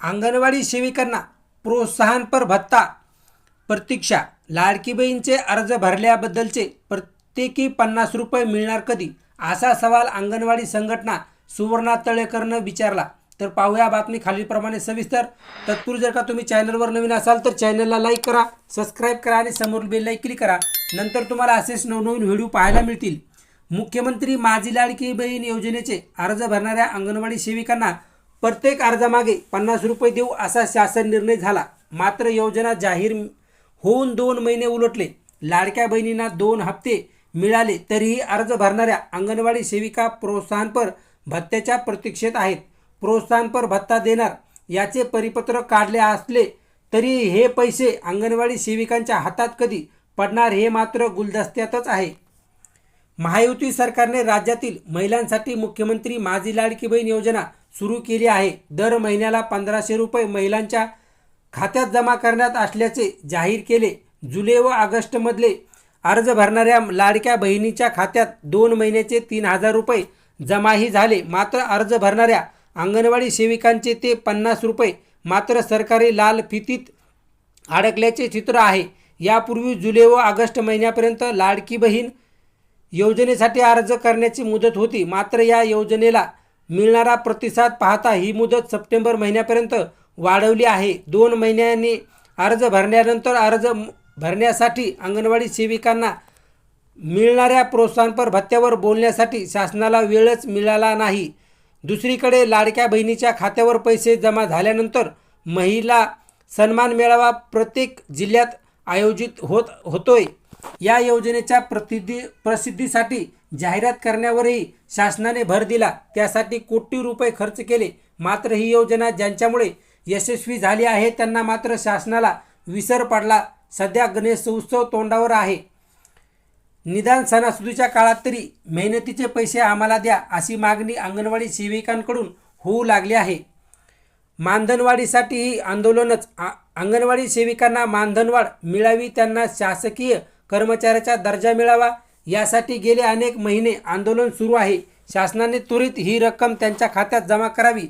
अंगणवाडी सेविकांना प्रोत्साहनपर भत्ता प्रतीक्षा लाडकी बहीणचे अर्ज भरल्याबद्दलचे प्रत्येकी पन्नास रुपये मिळणार कधी? असा सवाल अंगणवाडी संघटना सुवर्णा तळेकरनं विचारला. तर पाहूया बातमी खालीलप्रमाणे सविस्तर. तत्पूर्वी जर का तुम्ही चॅनलवर नवीन असाल तर चॅनलला लाईक करा सबस्क्राईब करा आणि समोर बेल क्लिक करा. नंतर तुम्हाला असेच नवनवीन व्हिडिओ पाहायला मिळतील. मुख्यमंत्री माझी लाडकी बहीण योजनेचे अर्ज भरणाऱ्या अंगणवाडी सेविकांना प्रत्येक अर्जामागे पन्नास रुपये देऊ असा शासन निर्णय झाला. मात्र योजना जाहीर होऊन दोन महिने उलटले. लाडक्या बहिणींना दोन हप्ते मिळाले तरीही अर्ज भरणाऱ्या अंगणवाडी सेविका प्रोत्साहनपर भत्त्याच्या प्रतीक्षेत आहेत. प्रोत्साहनपर भत्ता देणार याचे परिपत्रक काढले असले तरी हे पैसे अंगणवाडी सेविकांच्या हातात कधी पडणार हे मात्र गुलदस्त्यातच आहे. महायुती सरकारने राज्यातील महिलांसाठी मुख्यमंत्री माझी लाडकी बहीण योजना सुरू केली आहे. दर महिन्याला पंधराशे रुपये महिलांच्या खात्यात जमा करण्यात असल्याचे जाहीर केले. जुलै व ऑगस्टमधले अर्ज भरणाऱ्या लाडक्या बहिणीच्या खात्यात दोन महिन्याचे तीन हजार रुपये जमाही झाले. मात्र अर्ज भरणाऱ्या अंगणवाडी सेविकांचे ते पन्नास रुपये मात्र सरकारी लाल फितीत अडकल्याचे चित्र आहे. यापूर्वी जुलै व ऑगस्ट महिन्यापर्यंत लाडकी बहीण योजनेसाठी अर्ज करण्याची मुदत होती. मात्र या योजनेला मिळणारा प्रतिसाद पाहता ही मुदत सप्टेंबर महिन्यापर्यंत वाढवली आहे. दोन महिन्यांनी अर्ज भरल्यानंतर अर्ज भरण्यासाठी अंगणवाडी सेविकांना मिळणाऱ्या प्रोत्साहनपर भत्त्यावर बोलण्यासाठी शासनाला वेळच मिळाला नाही. दुसरीकडे लाडक्या बहिणीच्या खात्यावर पैसे जमा झाल्यानंतर महिला सन्मान मेळावा प्रत्येक जिल्ह्यात आयोजित होत होतोय. या योजनेच्या प्रतिदी प्रसिद्धीसाठी जाहिरात करण्यावरही शासनाने भर दिला. त्यासाठी कोटी रुपये खर्च केले. मात्र ही योजना ज्यांच्यामुळे यशस्वी झाली आहे त्यांना मात्र शासनाला विसर पडला. सध्या गणेशोत्सव तोंडावर आहे. निदान सणासुदीच्या काळात तरी मेहनतीचे पैसे आम्हाला द्या अशी मागणी अंगणवाडी सेविकांकडून होऊ लागली आहे. मानधनवाढीसाठीही आंदोलनच अंगणवाडी सेविकांना मानधनवाढ मिळावी त्यांना शासकीय कर्मचाऱ्याचा दर्जा मिळावा. यासाठी गेले अनेक महिने आंदोलन सुरू आहे. शासनाने त्वरित ही रक्कम त्यांच्या खात्यात जमा करावी.